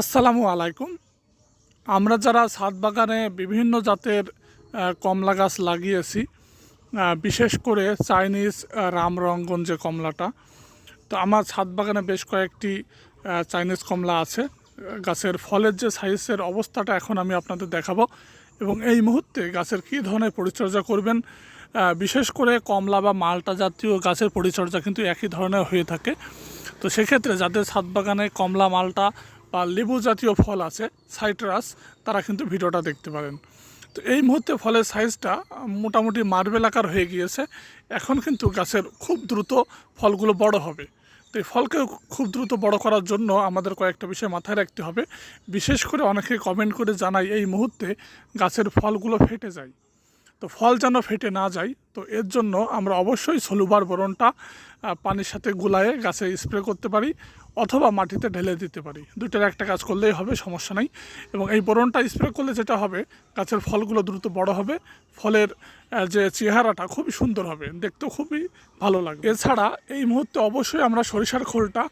আসসালামু আলাইকুম। আমরা যারা ছাদ বাগানে বিভিন্ন জাতের কমলা গাছ লাগিয়েছি বিশেষ করে চাইনিজ রামরঙ্গন যে কমলাটা, তো আমার ছাদ বাগানে বেশ কয়েকটি চাইনিজ কমলা আছে। গাছের ফলের যে সাইজের অবস্থাটা এখন আমি আপনাদের দেখাবো এবং এই মুহূর্তে গাছের কী ধরনের পরিচর্যা করবেন বিশেষ করে কমলা বা মালটা জাতীয় গাছের পরিচর্যা কিন্তু একই ধরনের হয়ে থাকে। তো সেক্ষেত্রে যাদের ছাদ বাগানে কমলা, মালটা বা লেবু জাতীয় ফল আছে, সাইট্রাস, তারা কিন্তু ভিডিওটা দেখতে পারেন। তো এই মুহূর্তে ফলের সাইজটা মোটামুটি মার্বেল আকার হয়ে গিয়েছে। এখন কিন্তু গাছের খুব দ্রুত ফলগুলো বড় হবে। তো এই ফলকে খুব দ্রুত বড় করার জন্য আমাদের কয়েকটা বিষয় মাথায় রাখতে হবে। বিশেষ করে অনেকে কমেন্ট করে জানাই এই মুহূর্তে গাছের ফলগুলো ফেটে যায়। তো ফল যেন ফেটে না যায় তো এর জন্য আমরা অবশ্যই সলুবার বরণটা পানির সাথে গুলায়ে গাছে স্প্রে করতে পারি অথবা মাটিতে ঢেলে দিতে পারি। দুটোর একটা কাজ করলেই হবে, সমস্যা নাই। এবং এই বরণটা স্প্রে করলে যেটা হবে, গাছের ফলগুলো দ্রুত বড় হবে, ফলের যে চেহারাটা খুবই সুন্দর হবে, দেখতেও খুবই ভালো লাগবে। এছাড়া এই মুহূর্তে অবশ্যই আমরা সরিষার খোলটা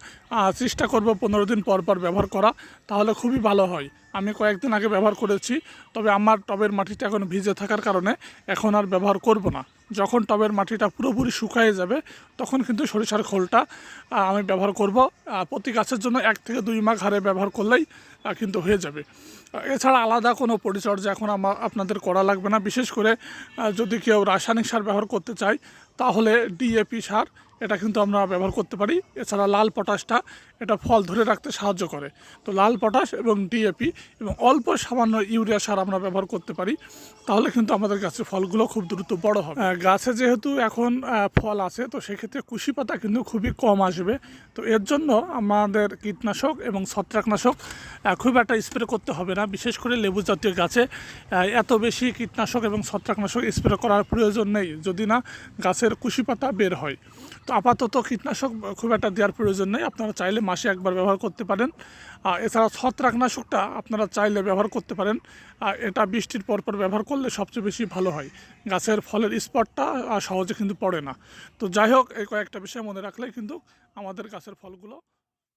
চেষ্টা করব পনেরো দিন পর পর ব্যবহার করা, তাহলে খুবই ভালো হয়। আমি কয়েকদিন আগে ব্যবহার করেছি, তবে আমার টবের মাটিটা এখন ভিজে থাকার কারণে এখন আর ব্যবহার করব না। যখন টবের মাটিটা পুরোপুরি শুকায়ে যাবে, তখন কিন্তু সরিষার খোলটা আমি ব্যবহার করব। প্রতি গাছের জন্য এক থেকে দুই মাঘ হারে ব্যবহার করলেই কিন্তু হয়ে যাবে। এছাড়া আলাদা কোনো পরিচর্যা এখন আমার আপনাদের করা লাগবে না। বিশেষ করে যদি কেউ রাসায়নিক সার ব্যবহার করতে চায়, তাহলে ডিএপি সার, এটা কিন্তু আমরা ব্যবহার করতে পারি। এছাড়া লাল পটাশটা, এটা ফল ধরে রাখতে সাহায্য করে। তো লাল পটাশ এবং ডিএপি এবং অল্প সামান্য ইউরিয়া সার আমরা ব্যবহার করতে পারি, তাহলে কিন্তু আমাদের গাছের ফলগুলো খুব দ্রুত বড় হবে। গাছে যেহেতু এখন ফল আছে, তো সেক্ষেত্রে কুশি পাতা কিন্তু খুবই কম আসবে। তো এর জন্য আমাদের কীটনাশক এবং ছত্রাকনাশক খুব একটা স্প্রে করতে হবে না, বিশেষ করে লেবু জাতীয় গাছে। এত বেশি কীটনাশক এবং ছত্রাকনাশক স্প্রে করার প্রয়োজন নেই, যদি না গাছের কুশি পাতা বের হয়। তো আপাতত কীটনাশক খুব একটা দেওয়ার প্রয়োজন নেই, আপনারা চাইলে মাসে একবার ব্যবহার করতে পারেন। এছাড়া ছত্রাকনাশকটা আপনারা চাইলে ব্যবহার করতে পারেন। এটা বৃষ্টির পরপর ব্যবহার করলে সবচেয়ে বেশি ভালো হয়। গাছের ফলের স্পটটা সহজে কিন্তু পড়ে না। তো যাই হোক, এই কয়েকটা বিষয় মনে রাখলে কিন্তু আমাদের গাছের ফলগুলো